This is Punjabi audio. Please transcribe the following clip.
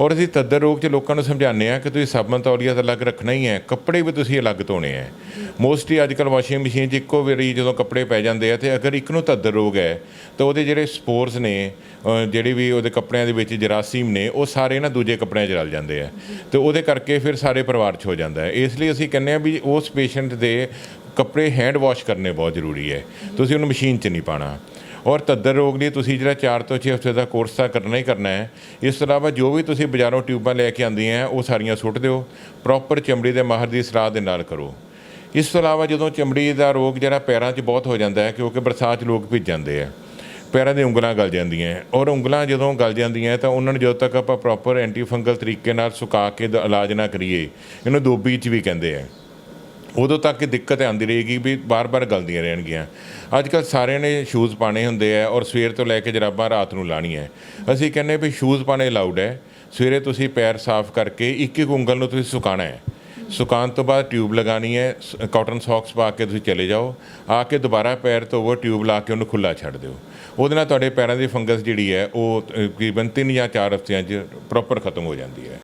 ਔਰ ਅਸੀਂ ਤੱਦਰ ਰੋਗ 'ਚ ਲੋਕਾਂ ਨੂੰ ਸਮਝਾਉਂਦੇ ਆ ਕਿ ਤੁਸੀਂ ਸਾਬਣ ਤੌਲੀਆ ਤਾਂ ਅਲੱਗ ਰੱਖਣਾ ਹੀ ਹੈ, ਕੱਪੜੇ ਵੀ ਤੁਸੀਂ ਅਲੱਗ ਧੋਣੇ ਹੈ। ਮੋਸਟਲੀ ਅੱਜ ਕੱਲ੍ਹ ਵਾਸ਼ਿੰਗ ਮਸ਼ੀਨ 'ਚ ਇੱਕੋ ਵਾਰੀ ਜਦੋਂ ਕੱਪੜੇ ਪੈ ਜਾਂਦੇ ਆ ਤੇ ਅਗਰ ਇੱਕ ਨੂੰ ਤੱਦਰ ਰੋਗ ਹੈ, ਤਾਂ ਉਹਦੇ ਜਿਹੜੇ ਸਪੋਰਸ ਨੇ ਜਿਹੜੇ ਵੀ ਉਹਦੇ ਕੱਪੜਿਆਂ ਦੇ ਵਿੱਚ ਜਰਾਸੀਮ ਨੇ, ਉਹ ਸਾਰੇ ਨਾ ਦੂਜੇ ਕੱਪੜਿਆਂ 'ਚ ਰਲ ਜਾਂਦੇ ਆ। ਤੇ ਉਹਦੇ ਕਰਕੇ ਫਿਰ ਸਾਰੇ ਪਰਿਵਾਰ 'ਚ ਹੋ ਜਾਂਦਾ ਹੈ। ਇਸ ਲਈ ਅਸੀਂ ਕਹਿੰਦੇ ਆ ਵੀ ਉਸ ਪੇਸ਼ੈਂਟ ਦੇ ਕੱਪੜੇ ਹੈਂਡ ਵਾਸ਼ ਕਰਨੇ ਬਹੁਤ ਜ਼ਰੂਰੀ ਹੈ। ਤੁਸੀਂ ਉਹਨੂੰ ਮਸ਼ੀਨ 'ਚ ਨਹੀਂ ਪਾਣਾ ਔਰ ਤੱਦਰ ਰੋਗ ਲਈ ਤੁਸੀਂ ਜਿਹੜਾ 4 ਤੋਂ 6 ਹਫ਼ਤੇ ਦਾ ਕੋਰਸ ਤਾਂ ਕਰਨਾ ਹੀ ਕਰਨਾ ਹੈ, ਇਸ ਤੋਂ ਇਲਾਵਾ ਜੋ ਵੀ ਤੁਸੀਂ ਬਾਜ਼ਾਰੋਂ ਟਿਊਬਾਂ ਲੈ ਕੇ ਆਉਂਦੀਆਂ ਉਹ ਸਾਰੀਆਂ ਸੁੱਟ ਦਿਓ ਪ੍ਰੋਪਰ ਚਮੜੀ ਦੇ ਮਾਹਰ ਦੀ ਸਲਾਹ ਦੇ ਨਾਲ ਕਰੋ। ਇਸ ਤੋਂ ਇਲਾਵਾ ਜਦੋਂ ਚਮੜੀ ਦਾ ਰੋਗ ਜਿਹੜਾ ਪੈਰਾਂ 'ਚ ਬਹੁਤ ਹੋ ਜਾਂਦਾ ਹੈ, ਕਿਉਂਕਿ ਬਰਸਾਤ 'ਚ ਲੋਕ ਭਿੱਜ ਜਾਂਦੇ ਆ ਪੈਰਾਂ ਦੀਆਂ ਉਂਗਲਾਂ ਗਲ ਜਾਂਦੀਆਂ ਔਰ ਉਂਗਲਾਂ ਜਦੋਂ ਗਲ ਜਾਂਦੀਆਂ ਤਾਂ ਉਹਨਾਂ ਨੂੰ ਜਦੋਂ ਤੱਕ ਆਪਾਂ ਪ੍ਰੋਪਰ ਐਂਟੀ ਫੰਗਲ ਤਰੀਕੇ ਨਾਲ ਸੁਕਾ ਕੇ ਦ- ਇਲਾਜ ਨਾ ਕਰੀਏ, ਇਹਨੂੰ ਦੋਬੀ 'ਚ ਵੀ ਕਹਿੰਦੇ ਆ ਉਦੋਂ ਤੱਕ ਦਿੱਕਤ ਆਉਂਦੀ ਰਹੇਗੀ ਵੀ ਬਾਰ-ਬਾਰ ਗਲਦੀਆਂ ਰਹਿਣਗੀਆਂ। ਅੱਜ ਕੱਲ੍ਹ ਸਾਰਿਆਂ ਨੇ ਸ਼ੂਜ਼ ਪਾਣੇ ਹੁੰਦੇ ਆ ਔਰ ਸਵੇਰ ਤੋਂ ਲੈ ਕੇ ਜਰਾਬਾਂ ਰਾਤ ਨੂੰ ਲਾਣੀਆਂ ਅਸੀਂ ਕਹਿੰਦੇ ਵੀ ਸ਼ੂਜ਼ ਪਾਣੇ ਅਲਾਉਡ ਹੈ ਸਵੇਰੇ ਤੁਸੀਂ ਪੈਰ ਸਾਫ਼ ਕਰਕੇ ਇੱਕ ਇੱਕ ਉਂਗਲ ਨੂੰ ਤੁਸੀਂ ਸੁਕਾਣਾ ਹੈ ਸੁਕਾਉਣ ਤੋਂ ਬਾਅਦ ਟਿਊਬ ਲਗਾਣੀ ਹੈ ਕਾਟਨ ਸੌਕਸ ਪਾ ਕੇ ਤੁਸੀਂ ਚਲੇ ਜਾਓ। ਆ ਕੇ ਦੁਬਾਰਾ ਪੈਰ ਧੋਵੋ ਟਿਊਬ ਲਾ ਕੇ ਉਹਨੂੰ ਖੁੱਲਾ ਛੱਡ ਦਿਓ। ਉਹਦੇ ਨਾਲ ਤੁਹਾਡੇ ਪੈਰਾਂ ਦੀ ਫੰਗਸ ਜਿਹੜੀ ਹੈ ਉਹ ਤਕਰੀਬਨ 3 ਜਾਂ 4 ਹਫ਼ਤਿਆਂ 'ਚ ਪ੍ਰੋਪਰ ਖਤਮ ਹੋ ਜਾਂਦੀ ਹੈ